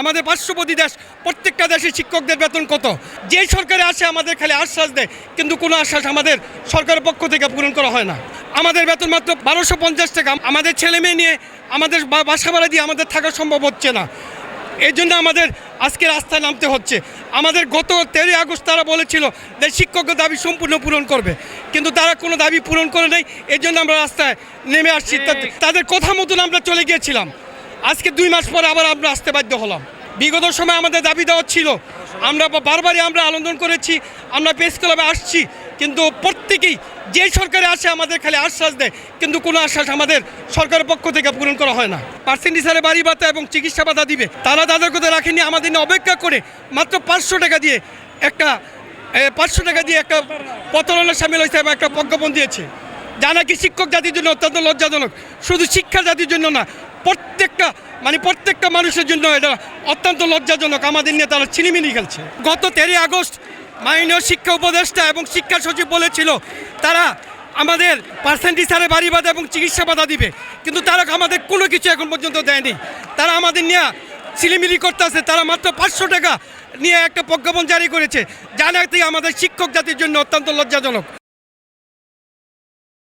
আমাদের পার্শ্ববর্তী দেশ প্রত্যেকটা দেশে শিক্ষকদের বেতন কত? যে সরকারে আসে আমাদের খালি আশ্বাস দেয় কিন্তু কোনো আশ্বাস আমাদের সরকারের পক্ষ থেকে পূরণ করা হয় না। আমাদের বেতন মাত্র বারোশো পঞ্চাশ টাকা। আমাদের ছেলে মেয়ে নিয়ে আমাদের বাসা ভাড়া দিয়ে আমাদের থাকা সম্ভব হচ্ছে না। এই জন্য আমাদের আজকে রাস্তায় নামতে হচ্ছে। আমাদের গত তেরোই আগস্ট তারা বলেছিল যে শিক্ষকদের দাবি সম্পূর্ণ পূরণ করবে। কিন্তু তারা কোনো দাবি পূরণ করে নেই। এই জন্য আমরা রাস্তায় নেমে আসছি। তাদের কথা মতন আমরা চলে গিয়েছিলাম। আজকে দুই মাস পরে আবার আমরা আসতে বাধ্য হলাম। বিগত সময় আমাদের দাবি দেওয়া ছিল, আমরা বারবারই আমরা আন্দোলন করেছি, আমরা প্রেস ক্লাবে আসছি, কিন্তু প্রত্যেকেই যে সরকারে আসে আমাদের খালি আশ্বাস দেয়, কিন্তু কোনো আশ্বাস আমাদের সরকারের পক্ষ থেকে পূরণ করা হয় না। পার্সেন্ট হিসাবে বাড়ি ভাতা এবং চিকিৎসা ভাতা দিবে, তারা তাদের কথা রাখেনি, আমাদের নিয়ে অপেক্ষা করে মাত্র পাঁচশো টাকা দিয়ে একটা পাঁচশো টাকা দিয়ে একটা প্রতারণা সামিল হয়েছে এবং একটা প্রজ্ঞাপন দিয়েছে। যা নাকি শিক্ষক জাতির জন্য অত্যন্ত লজ্জাজনক? শুধু শিক্ষা জাতির জন্য না, প্রত্যেকটা মানে প্রত্যেকটা মানুষের জন্য এটা অত্যন্ত লজ্জাজনক। আমাদের নিয়ে তারা ছিনিমিনি খেলছে। গত তেরোই আগস্ট মাননীয় শিক্ষা উপদেষ্টা এবং শিক্ষা সচিব বলেছিল, তারা আমাদের পার্সেন্টেজ হারে বাড়ি বাধা এবং চিকিৎসা বাধা দিবে। কিন্তু তারা আমাদের কোনো কিছু এখন পর্যন্ত দেয়নি। তারা আমাদের নিয়ে ছিলিমিলি করতেছে। তারা মাত্র পাঁচশো টাকা নিয়ে একটা প্রজ্ঞাপন জারি করেছে। যা নাকি আমাদের শিক্ষক জাতির জন্য অত্যন্ত লজ্জাজনক।